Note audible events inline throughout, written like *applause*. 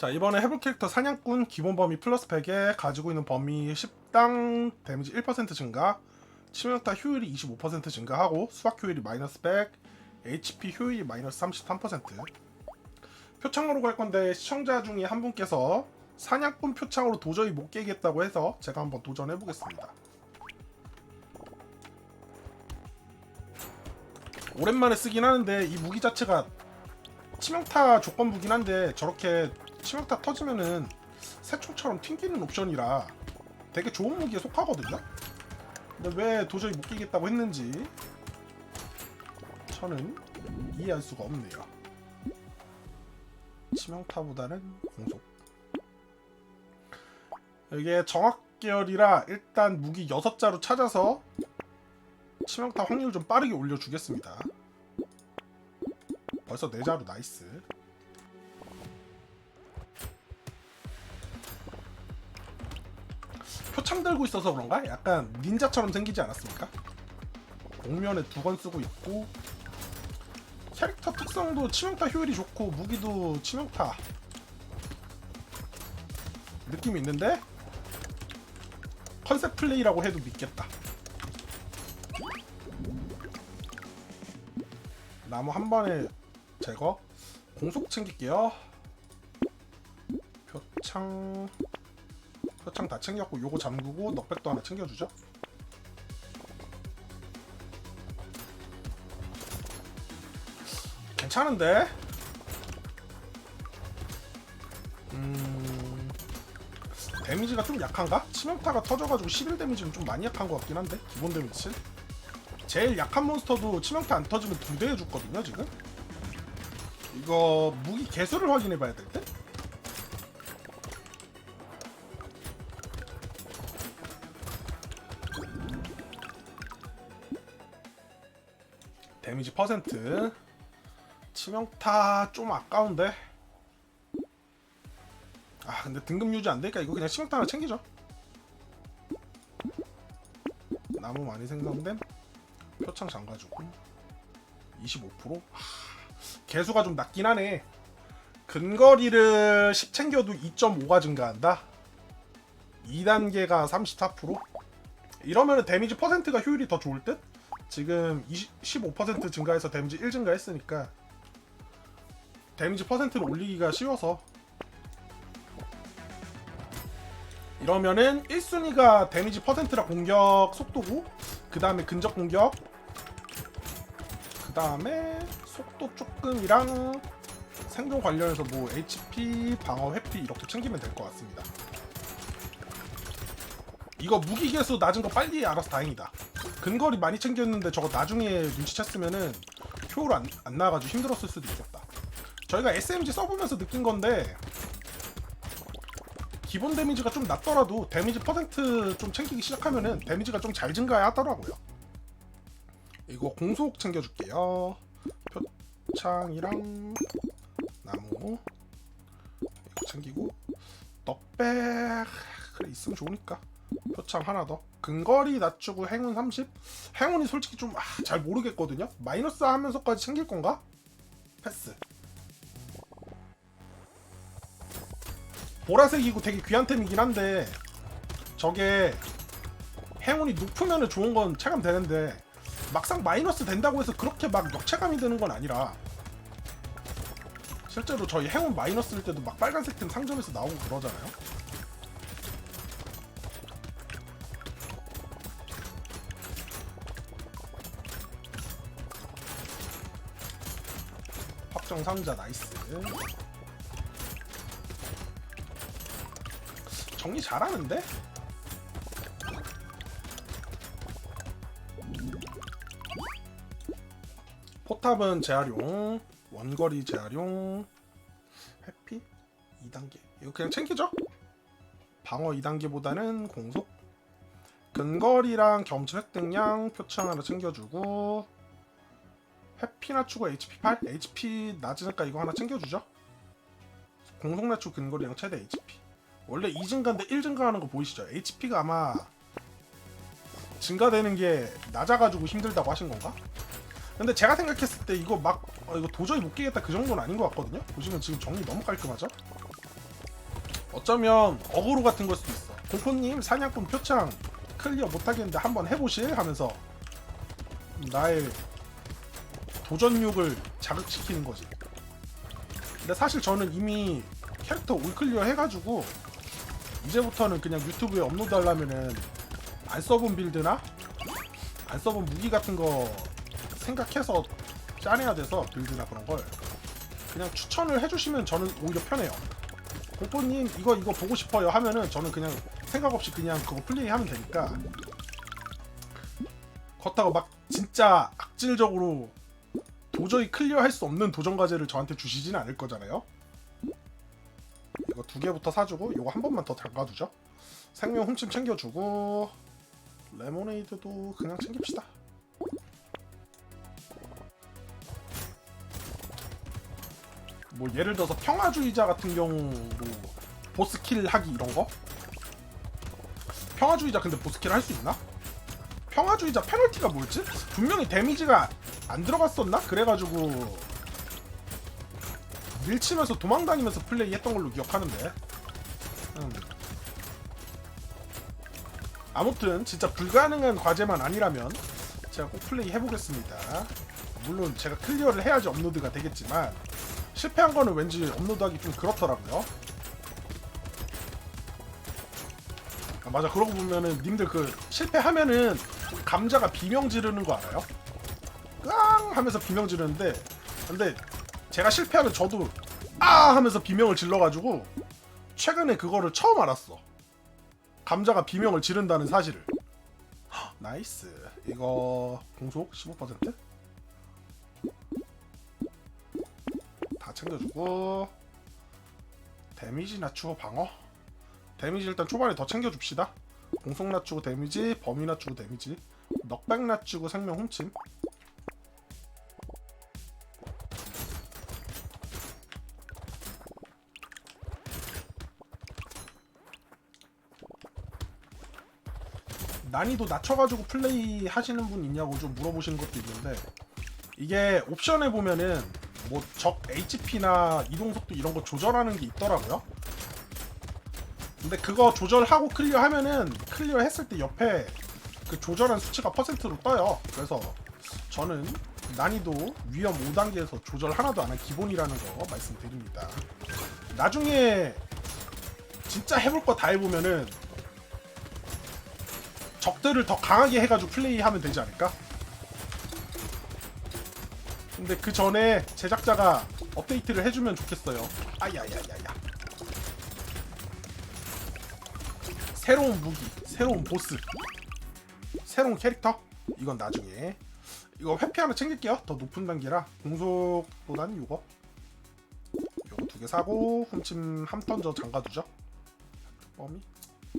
자 이번에 해볼 캐릭터 사냥꾼 기본 범위 플러스 100에 가지고 있는 범위 10당 데미지 1% 증가 치명타 효율이 25% 증가하고 수학 효율이 마이너스 100 HP 효율이 마이너스 33% 표창으로 갈 건데 시청자 중에 한 분께서 사냥꾼 표창으로 도저히 못 깨겠다고 해서 제가 한번 도전해 보겠습니다. 오랜만에 쓰긴 하는데 이 무기 자체가 치명타 조건부긴 한데 저렇게 치명타 터지면은 새총처럼 튕기는 옵션이라 되게 좋은 무기에 속하거든요. 근데 왜 도저히 못 끼겠다고 했는지 저는 이해할 수가 없네요. 치명타보다는 공속. 이게 정확 계열이라 일단 무기 6자로 찾아서 치명타 확률 좀 빠르게 올려주겠습니다. 벌써 4자로 나이스. 창 들고 있어서 그런가? 약간 닌자처럼 생기지 않았습니까? 공면에 두건 쓰고 있고 캐릭터 특성도 치명타 효율이 좋고 무기도 치명타 느낌이 있는데 컨셉 플레이라고 해도 믿겠다. 나무 한 번에 제거 공속 챙길게요. 표창 소창 다 챙겼고 요거 잠그고 넉백도 하나 챙겨주죠 괜찮은데? 음... 데미지가 좀 약한가? 치명타가 터져가지고 11 데미지는 좀 많이 약한 것 같긴 한데 기본 데미지 제일 약한 몬스터도 치명타 안 터지면 두대 해줬거든요 지금? 이거 무기 개수를 확인해봐야 될 때? 90% 치명타 좀 아까운데? 아 근데 등급 유지 안되니까 이거 그냥 치명타 하나 챙기죠. 나무 많이 생성됨. 표창 잠가주고. 25% 아, 개수가 좀 낮긴 하네. 근거리를 10 챙겨도 2.5가 증가한다? 2단계가 34% 이러면은 데미지 퍼센트가 효율이 더 좋을 듯? 지금 20, 15% 증가해서 데미지 1 증가했으니까 데미지 퍼센트를 올리기가 쉬워서. 이러면은 1순위가 데미지 퍼센트라 공격 속도고 그 다음에 근접 공격 그 다음에 속도 조금이랑 생존 관련해서 뭐 HP, 방어, 회피 이렇게 챙기면 될 것 같습니다. 이거 무기 개수 낮은 거 빨리 알아서 다행이다 근거리 많이 챙겼는데 저거 나중에 눈치챘으면은 효율 안, 안 나와가지고 힘들었을 수도 있겠다 저희가 SMG 써보면서 느낀 건데 기본 데미지가 좀 낮더라도 데미지 퍼센트 좀 챙기기 시작하면은 데미지가 좀 잘 증가하더라고요. 이거 공속 챙겨줄게요. 표창이랑 나무 이거 챙기고 넉백 그래 있으면 좋으니까 표창 하나 더 근거리 낮추고 행운 30 행운이 솔직히 좀 잘 모르겠거든요? 마이너스 하면서까지 챙길 건가? 패스. 보라색이고 되게 귀한 템이긴 한데 저게 행운이 높으면 좋은 건 체감되는데 막상 마이너스 된다고 해서 그렇게 막 역체감이 드는 건 아니라 실제로 저희 행운 마이너스일 때도 막 빨간색 템 상점에서 나오고 그러잖아요 확정 상자 나이스 정리 잘하는데? 포탑은 재활용, 원거리 재활용, 해피 2단계. 이거 그냥 챙기죠? 방어 2단계보다는 공속. 근거리랑 경치 획득량 표창 하나 챙겨주고 해피 낮추고 HP 8? HP 낮으니까 이거 하나 챙겨주죠? 공속 낮추고 근거리랑 최대 HP. 원래 2증가인데 1증가하는 거 보이시죠? HP가 아마 증가되는 게 낮아가지고 힘들다고 하신 건가? 근데 제가 생각했을 때 이거 막 어, 이거 도저히 못 깨겠다 그 정도는 아닌 것 같거든요. 보시면 지금 정리 너무 깔끔하죠? 어쩌면 어그로 같은 걸 수도 있어. 공포님 사냥꾼 표창 클리어 못하겠는데 한번 해보실 하면서 나의 도전욕을 자극시키는 거지. 근데 사실 저는 이미 캐릭터 올 클리어 해가지고 이제부터는 그냥 유튜브에 업로드 하려면은 안 써본 빌드나 안 써본 무기 같은 거 생각해서 짜내야 돼서 빌드나 그런 걸 그냥 추천을 해주시면 저는 오히려 편해요. 공포님 이거 이거 보고 싶어요 하면은 저는 그냥 생각 없이 그냥 그거 플레이하면 되니까 그렇다고 막 진짜 악질적으로 도저히 클리어할 수 없는 도전 과제를 저한테 주시진 않을 거잖아요. 이거 두 개부터 사주고 이거 한 번만 더 담가두죠. 생명 훔침 챙겨주고 레모네이드도 그냥 챙깁시다. 뭐 예를 들어서 평화주의자 같은 경우로 보스킬 하기 이런 거? 평화주의자 근데 보스킬 할 수 있나? 평화주의자 페널티가 뭐였지? 분명히 데미지가 안 들어갔었나? 그래가지고 밀치면서 도망다니면서 플레이했던 걸로 기억하는데 음. 아무튼 진짜 불가능한 과제만 아니라면 제가 꼭 플레이 해보겠습니다 물론 제가 클리어를 해야지 업로드가 되겠지만 실패한 거는 왠지 업로드하기 좀 그렇더라고요 아, 맞아 그러고 보면은 님들 그 실패하면은 감자가 비명 지르는 거 알아요? 깡 하면서 비명 지르는데 근데 제가 실패하면 저도 아 하면서 비명을 질러가지고 최근에 그거를 처음 알았어. 감자가 비명을 지른다는 사실을. 헉, 나이스. 이거 공속 15%? 다 챙겨주고. 데미지 낮추고 방어? 데미지 일단 초반에 더 챙겨줍시다. 공속 낮추고 데미지 범위 낮추고 데미지 넉백 낮추고 생명 훔침 난이도 낮춰가지고 플레이 하시는 분 있냐고 좀 물어보시는 것도 있는데 이게 옵션에 보면은 뭐 적 HP나 이동 속도 이런 거 조절하는 게 있더라고요. 근데 그거 조절하고 클리어 하면은 클리어 했을 때 옆에 그 조절한 수치가 퍼센트로 떠요. 그래서 저는 난이도 위험 5단계에서 조절 하나도 안 한 기본이라는 거 말씀드립니다. 나중에 진짜 해볼 거 다 해보면은 적들을 더 강하게 해가지고 플레이하면 되지 않을까? 근데 그 전에 제작자가 업데이트를 해주면 좋겠어요. 아야야야야. 새로운 무기, 새로운 보스, 새로운 캐릭터. 이건 나중에. 이거 회피 하나 챙길게요. 더 높은 단계라 공속보다는 이거. 이거 두 개 사고 훔침 한턴더 잠가두죠. 범위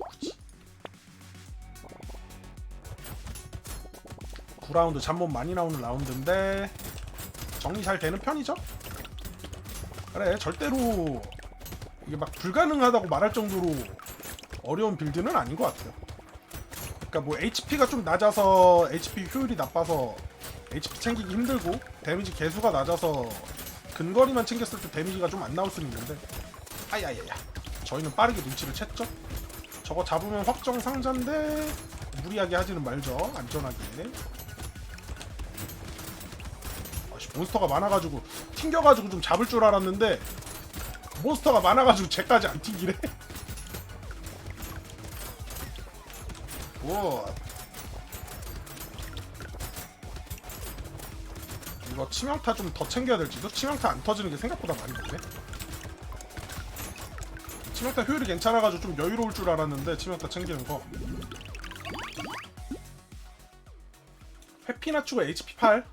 굳이. 9라운드 잠못 많이 나오는 라운드인데 정리 잘 되는 편이죠? 그래 절대로 이게 막 불가능하다고 말할 정도로 어려운 빌드는 아닌 것 같아요. 그러니까 뭐 HP가 좀 낮아서 HP 효율이 나빠서 HP 챙기기 힘들고 데미지 개수가 낮아서 근거리만 챙겼을 때 데미지가 좀 안 나올 수는 있는데 아야야야 저희는 빠르게 눈치를 챘죠? 저거 잡으면 확정 상자인데 무리하게 하지는 말죠 안전하게 몬스터가 많아가지고 튕겨가지고 좀 잡을 줄 알았는데 몬스터가 많아가지고 쟤까지 안 튕기래 *laughs* 오. 이거 치명타 좀 더 챙겨야 될지도? 치명타 안 터지는 게 생각보다 많이 되네. 치명타 효율이 괜찮아가지고 좀 여유로울 줄 알았는데 치명타 챙기는 거. 낮추고 HP 8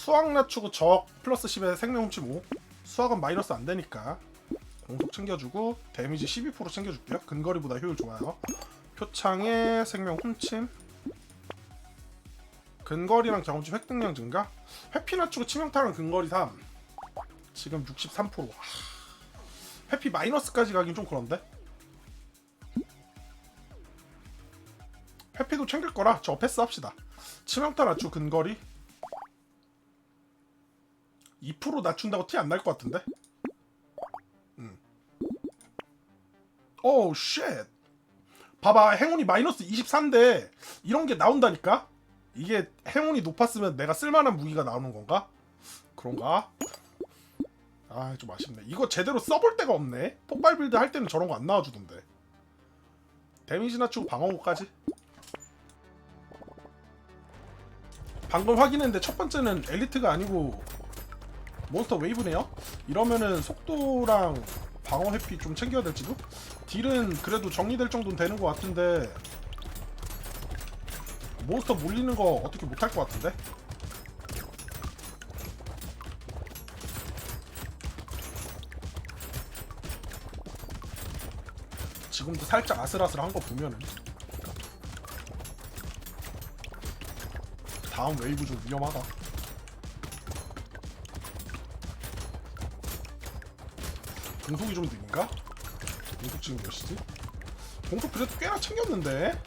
수학 낮추고 적 플러스 10에 생명 훔침 5 수학은 마이너스 안 되니까 공속 챙겨주고 데미지 12% 챙겨줄게요. 근거리보다 효율 좋아요. 표창에 생명 훔침. 근거리랑 경험치 획득량 증가. 회피 낮추고 치명타랑 근거리 3 지금 63% 와. 회피 마이너스까지 가긴 좀 그런데? 회피도 챙길 거라. 저 패스 합시다. 치명타 낮추 근거리 2% 낮춘다고 티 안 날 것 같은데? 음. 오우 쉣 봐봐 행운이 마이너스 24인데 이런 게 나온다니까? 이게 행운이 높았으면 내가 쓸만한 무기가 나오는 건가? 그런가? 아 좀 아쉽네. 이거 제대로 써볼 데가 없네. 폭발 빌드 할 때는 저런 거 안 나와주던데. 데미지 낮추고 방어구까지? 방금 확인했는데 첫 번째는 엘리트가 아니고 몬스터 웨이브네요. 이러면은 속도랑 방어 회피 좀 챙겨야 될지도 딜은 그래도 정리될 정도는 되는 것 같은데 몬스터 몰리는 거 어떻게 못할 것 같은데? 지금도 살짝 아슬아슬한 거 보면은 다음 웨이브 좀 위험하다 공속이 좀 느린가? 공속 지금 몇이지? 공속 그래도 꽤나 챙겼는데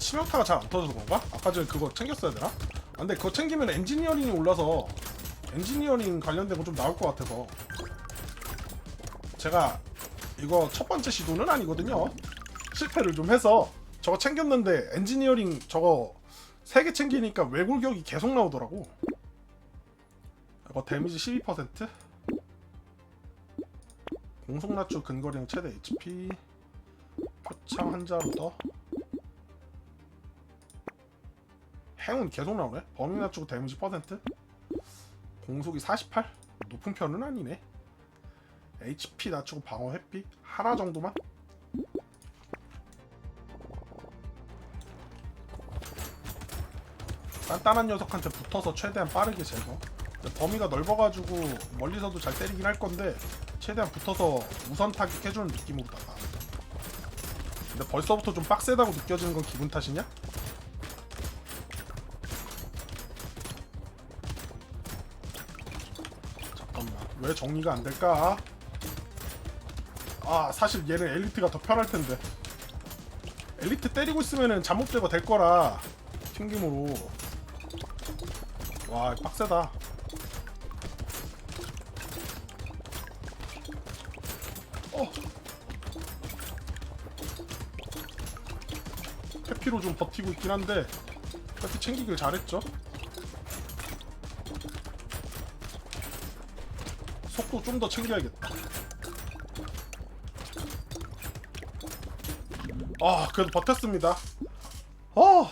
치명타가 잘 안 터져서 그런가? 아까 전에 그거 챙겼어야 되나? 아, 근데 그거 챙기면 엔지니어링이 올라서 엔지니어링 관련된 거 좀 나올 것 같아서 제가 이거 첫 번째 시도는 아니거든요 실패를 좀 해서 저거 챙겼는데 엔지니어링 저거 세개 챙기니까 외골격이 계속 나오더라고 이거 데미지 12% 공속 낮추 근거리형 최대 HP 표창 한 자루 더. 행운 계속 나오네? 범위 낮추고 데미지 퍼센트? 공속이 48 높은 편은 아니네. HP 낮추고 방어 회피 하나 정도만? 단단한 녀석한테 붙어서 최대한 빠르게 제거 범위가 넓어가지고 멀리서도 잘 때리긴 할 건데 최대한 붙어서 우선 타격해주는 느낌으로 다가 근데 벌써부터 좀 빡세다고 느껴지는 건 기분 탓이냐? 잠깐만 왜 정리가 안 될까? 아 사실 얘는 엘리트가 더 편할 텐데 엘리트 때리고 있으면은 잠못 제거 될 거라 튕김으로 와 빡세다 해피로 좀 버티고 있긴 한데 해피 챙기길 잘했죠. 속도 좀 더 챙겨야겠다. 아 그래도 버텼습니다. 어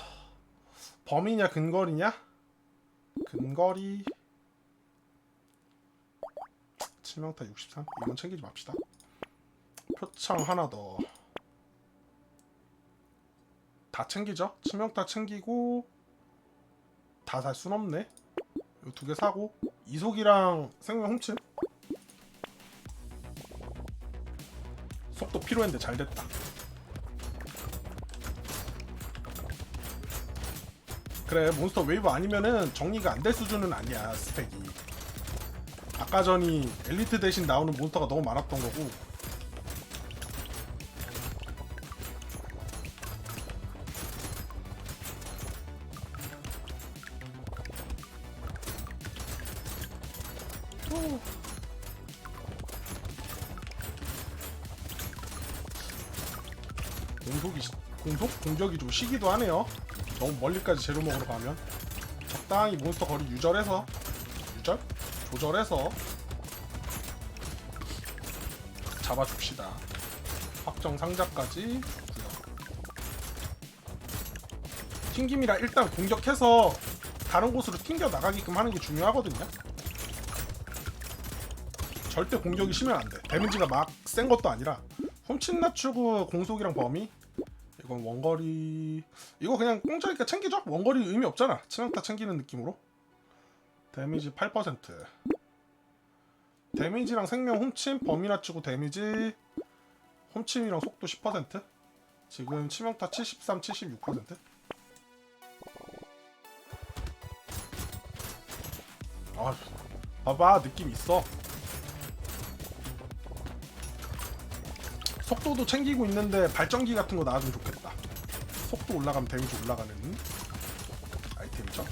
범위냐 근거리냐? 근거리 치명타 63 이건 챙기지 맙시다. 표창 하나 더 다 챙기죠? 치명 타 챙기고 다 살 순 없네. 이 두 개 사고 이속이랑 생명 훔침. 속도 필요했는데 잘 됐다. 그래 몬스터 웨이브 아니면은 정리가 안 될 수준은 아니야 스펙이. 아까 전이 엘리트 대신 나오는 몬스터가 너무 많았던 거고 좀 시기도 하네요. 너무 멀리까지 재료 먹으러 가면 적당히 몬스터 거리 유절해서 유절 조절해서 잡아줍시다. 확정 상자까지. 튕김이라 일단 공격해서 다른 곳으로 튕겨 나가게끔 하는 게 중요하거든요. 절대 공격이 심면 안 돼. 데미지가 막 센 것도 아니라 훔친 낮추고 공속이랑 범위 이건 원거리 이거 그냥 공짜니까 챙기죠? 원거리 의미 없잖아. 치명타 챙기는 느낌으로 데미지 8% 데미지랑 생명 훔침 범위 낮추고 데미지 훔침이랑 속도 10% 지금 치명타 73, 76% 아, 봐봐 느낌 있어. 속도도 챙기고 있는데 발전기 같은 거 나와주면 좋겠다. 속도 올라가면 데미지 올라가는 아이템이죠?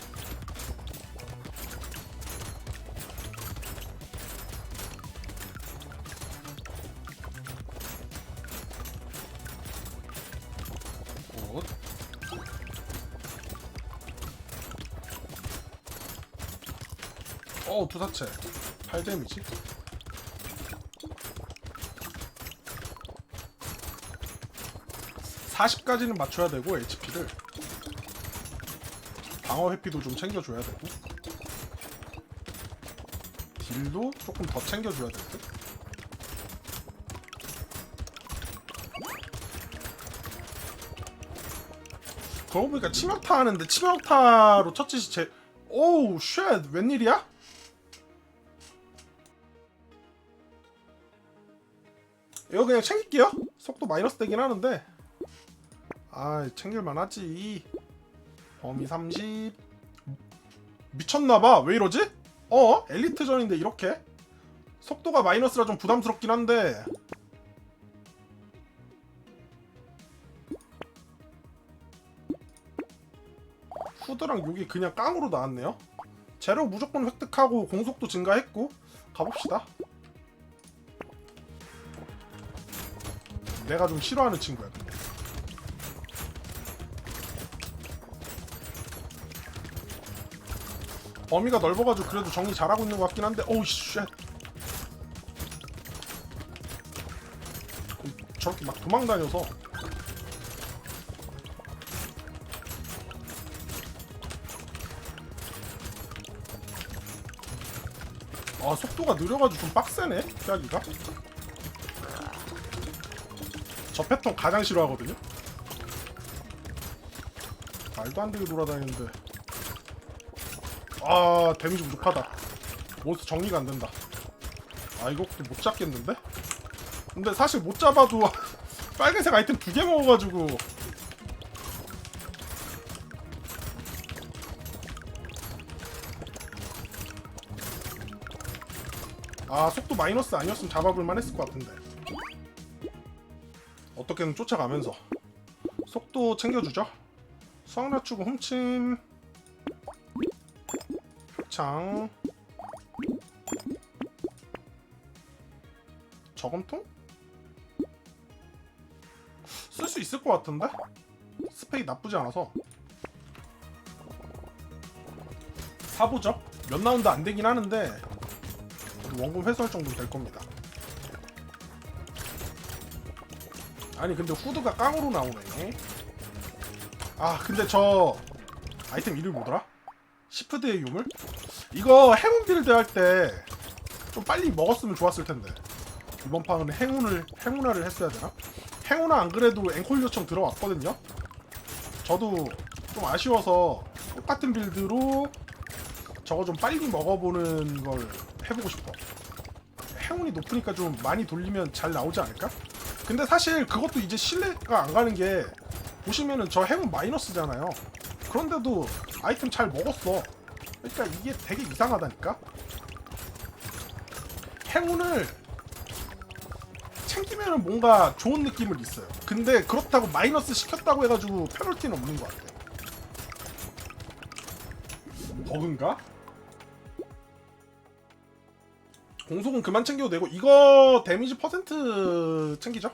어, 두사체. 8데미지? (40까지는) 맞춰야 되고 HP를 방어 회피도 좀 챙겨줘야 되고 딜도 조금 더 챙겨줘야 될 듯. 그러고 보니까 치명타 하는데 치명타로 첫 짓이 제 오우 쉣 웬일이야? 이거 그냥 챙길게요 속도 마이너스 되긴 하는데 아 챙길만 하지. 범위 30 미쳤나봐. 왜 이러지? 어? 엘리트전인데 이렇게? 속도가 마이너스라 좀 부담스럽긴 한데. 후드랑 욕이 그냥 깡으로 나왔네요. 재료 무조건 획득하고 공속도 증가했고. 가봅시다. 내가 좀 싫어하는 친구야 범위가 넓어가지고 그래도 정리 잘하고 있는 것 같긴 한데 오우 쉣. 저렇게 막 도망다녀서. 아 속도가 느려가지고 좀 빡세네 피하기가. 저 패턴 가장 싫어하거든요. 말도 안 되게 돌아다니는데 아 데미지 부족하다. 몬스터 정리가 안 된다. 아 이것도 못 잡겠는데? 근데 사실 못 잡아도 *laughs* 빨간색 아이템 두 개 먹어가지고. 아 속도 마이너스 아니었으면 잡아볼만 했을 것 같은데. 어떻게든 쫓아가면서 속도 챙겨주죠? 수학 낮추고 훔침. 표 창 저금통? 쓸 수 있을 것 같은데? 스페이 나쁘지 않아서 사보죠 몇 라운드 안 되긴 하는데 원금 회수할 정도는 될 겁니다 아니 근데 후드가 깡으로 나오네 아 근데 저 아이템 이름이 뭐더라? 시프드의 유물? 이거 행운 빌드 할 때 좀 빨리 먹었으면 좋았을 텐데 이번 판은 행운을 행운화를 했어야 되나? 행운화 안 그래도 앵콜 요청 들어왔거든요. 저도 좀 아쉬워서 똑같은 빌드로 저거 좀 빨리 먹어보는 걸 해보고 싶어. 행운이 높으니까 좀 많이 돌리면 잘 나오지 않을까? 근데 사실 그것도 이제 신뢰가 안 가는 게 보시면은 저 행운 마이너스잖아요. 그런데도 아이템 잘 먹었어. 그러니까 이게 되게 이상하다니까? 행운을 챙기면은 뭔가 좋은 느낌을 있어요. 근데 그렇다고 마이너스 시켰다고 해가지고 페널티는 없는 것 같아. 버그인가? 공속은 그만 챙겨도 되고 이거 데미지 퍼센트 챙기죠?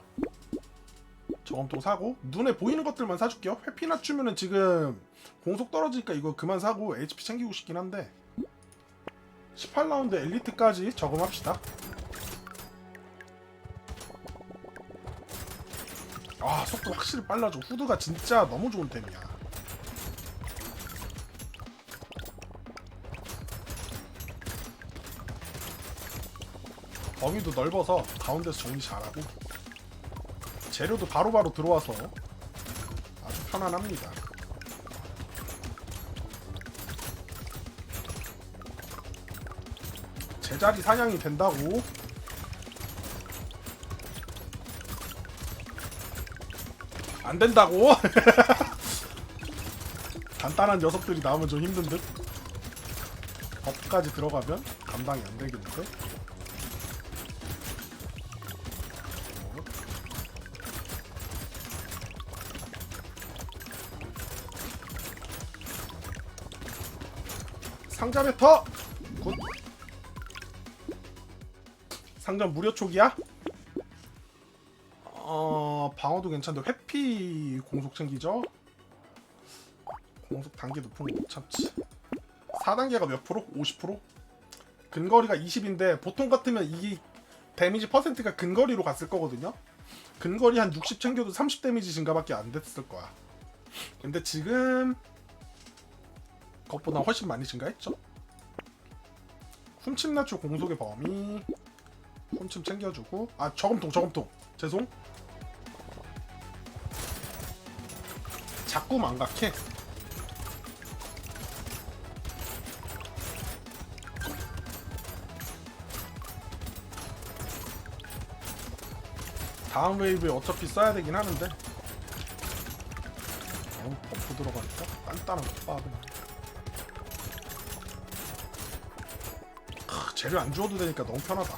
저검통 사고 눈에 보이는 것들만 사줄게요. 회피 낮추면은 지금 공속 떨어지니까 이거 그만 사고 HP 챙기고 싶긴 한데 18라운드 엘리트까지 저금합시다. 아 속도 확실히 빨라져. 후드가 진짜 너무 좋은 템이야. 범위도 넓어서 가운데서 정리 잘하고 재료도 바로 바로 들어와서 아주 편안합니다. 제자리 사냥이 된다고? 안 된다고? *laughs* 간단한 녀석들이 나오면 좀 힘든 듯? 법까지 들어가면 감당이 안 되겠는데 상자 배터 굿 상자 무료 초기야? 어 방어도 괜찮은데 회피 공속 챙기죠? 공속 단계 높은 거 못 참지 4단계가 몇 프로? 50%? 근거리가 20인데 보통 같으면 이 데미지 퍼센트가 근거리로 갔을 거거든요. 근거리 한 60 챙겨도 30 데미지 증가밖에 안 됐을 거야. 근데 지금 그 것보다 훨씬 많이 증가했죠. 훔침 낮추 공속의 범위. 훔침 챙겨주고. 아 저금통 저금통. 죄송. 자꾸 망각해. 다음 웨이브에 어차피 써야 되긴 하는데. 어, 버프 들어가니까 단단한 거 봐, 그냥. 재료 안 주워도 되니까 너무 편하다.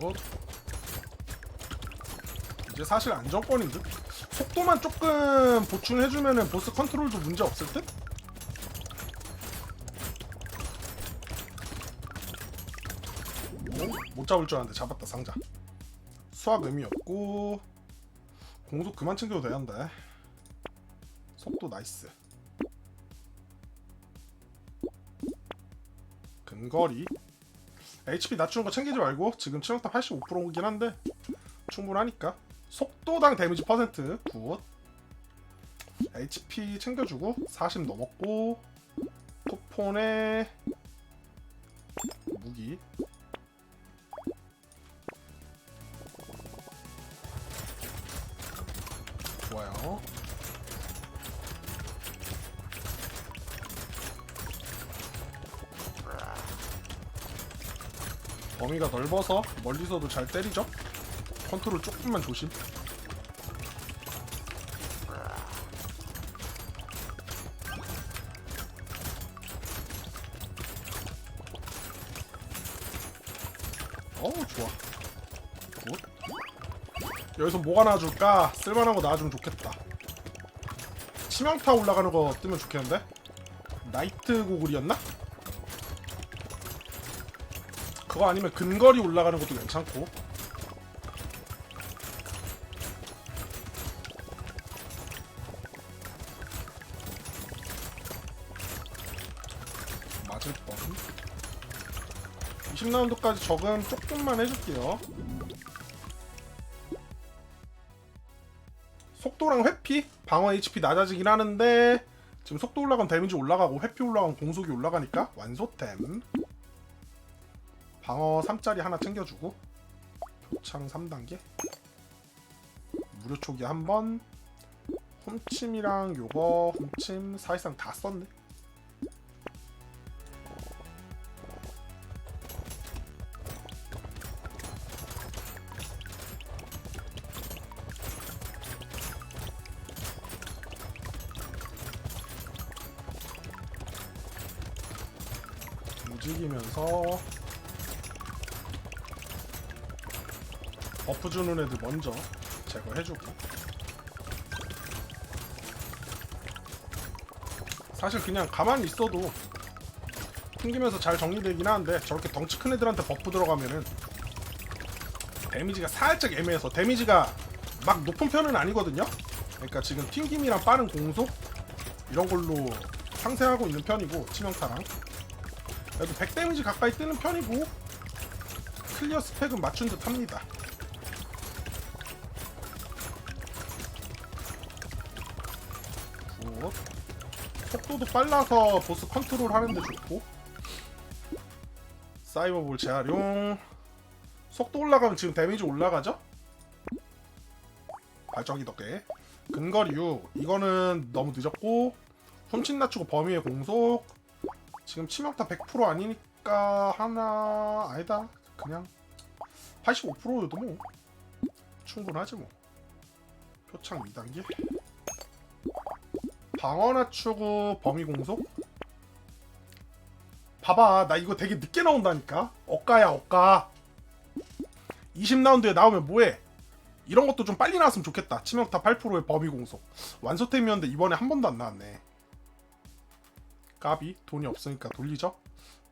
어. 이제 사실 안정권인 듯? 속도만 조금 보충해주면은 보스 컨트롤도 문제 없을 듯? 못 잡을 줄 알았는데 잡았다 상자. 수학 의미였고 공속 그만 챙겨도 되는데. 속도 나이스. 근거리. HP 낮추는 거 챙기지 말고 지금 체력당 85%이긴 한데 충분하니까. 속도당 데미지 퍼센트. 굿. HP 챙겨주고 40 넘었고 쿠폰에 무기 넓어서 멀리서도 잘 때리죠 컨트롤 조금만 조심 어우 좋아 굿 여기서 뭐가 나와줄까? 쓸만한 거 나와주면 좋겠다 치명타 올라가는 거 뜨면 좋겠는데? 나이트 고글이었나? 그거 아니면 근거리 올라가는 것도 괜찮고. 맞을 뻔. 20라운드까지 적응 조금만 해줄게요. 속도랑 회피? 방어 HP 낮아지긴 하는데 지금 속도 올라가면 데미지 올라가고 회피 올라가면 공속이 올라가니까 완소템 방어 3짜리 하나 챙겨주고 표창 3단계? 무료 초기 한번. 홈침이랑 요거 홈침 사실상 다 썼네. 움직이면서 버프 주는 애들 먼저 제거해주고. 사실 그냥 가만히 있어도 튕기면서 잘 정리되긴 하는데 저렇게 덩치 큰 애들한테 버프 들어가면은 데미지가 살짝 애매해서 데미지가 막 높은 편은 아니거든요? 그러니까 지금 튕김이랑 빠른 공속 이런 걸로 상쇄하고 있는 편이고 치명타랑. 그래도 100 데미지 가까이 뜨는 편이고 클리어 스펙은 맞춘 듯 합니다 속도도 빨라서 보스 컨트롤 하는데 좋고. 사이버볼 재활용. 속도 올라가면 지금 데미지 올라가죠? 발전기 덕에 근거리 6 이거는 너무 늦었고. 훔친 낮추고 범위의 공속. 지금 치명타 100% 아니니까 하나 아니다. 그냥 85%여도 뭐. 충분하지 뭐. 표창 2단계 방어 낮추고 범위 공속? 봐봐 나 이거 되게 늦게 나온다니까. 억가야 억가. 20라운드에 나오면 뭐해? 이런 것도 좀 빨리 나왔으면 좋겠다. 치명타 8%의 범위 공속. 완소템이었는데 이번에 한 번도 안 나왔네. 까비? 돈이 없으니까 돌리죠.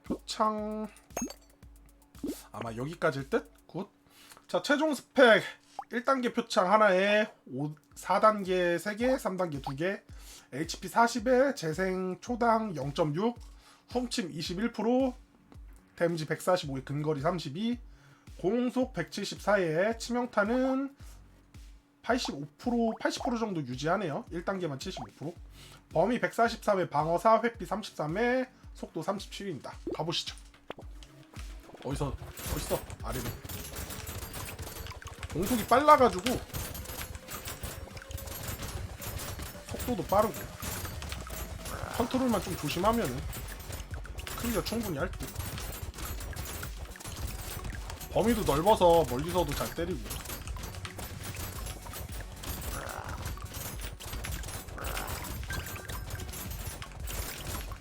표창. 아마 여기까지일 듯. 굿. 자 최종 스펙 1단계 표창 하나에 5, 4단계 3개, 3단계 2개, HP 40에 재생 초당 0.6, 훔침 21%, 데미지 145에 근거리 32, 공속 174에 치명타는 85% 80% 정도 유지하네요. 1단계만 75%. 범위 143에 방어 4, 회피 33에 속도 37입니다. 가보시죠. 어디서 어디서 아래로. 공속이 빨라가지고 속도도 빠르고 컨트롤만 좀 조심하면은 클리어 충분히 할 듯. 범위도 넓어서 멀리서도 잘 때리고.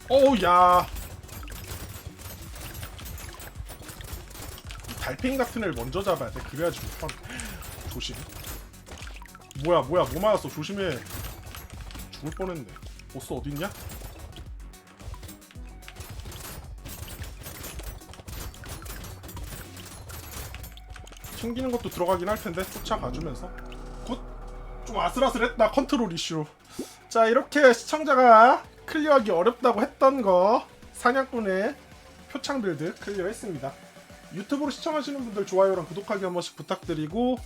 어우 야. 이 달팽이 같은 애를 먼저 잡아야 돼. 그래야지 못 파. 조심. 뭐야 뭐야 뭐 맞았어 조심해. 죽을 뻔했네. 보스 어딨냐? 튕기는 것도 들어가긴 할 텐데 쫓아가주면서 굿! 좀 아슬아슬했다 컨트롤 이슈 자 이렇게 시청자가 클리어하기 어렵다고 했던 거 사냥꾼의 표창 빌드 클리어했습니다 유튜브로 시청하시는 분들 좋아요랑 구독하기 한 번씩 부탁드리고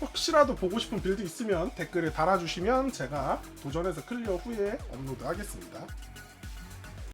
혹시라도 보고 싶은 빌드 있으면 댓글에 달아주시면 제가 도전해서 클리어 후에 업로드 하겠습니다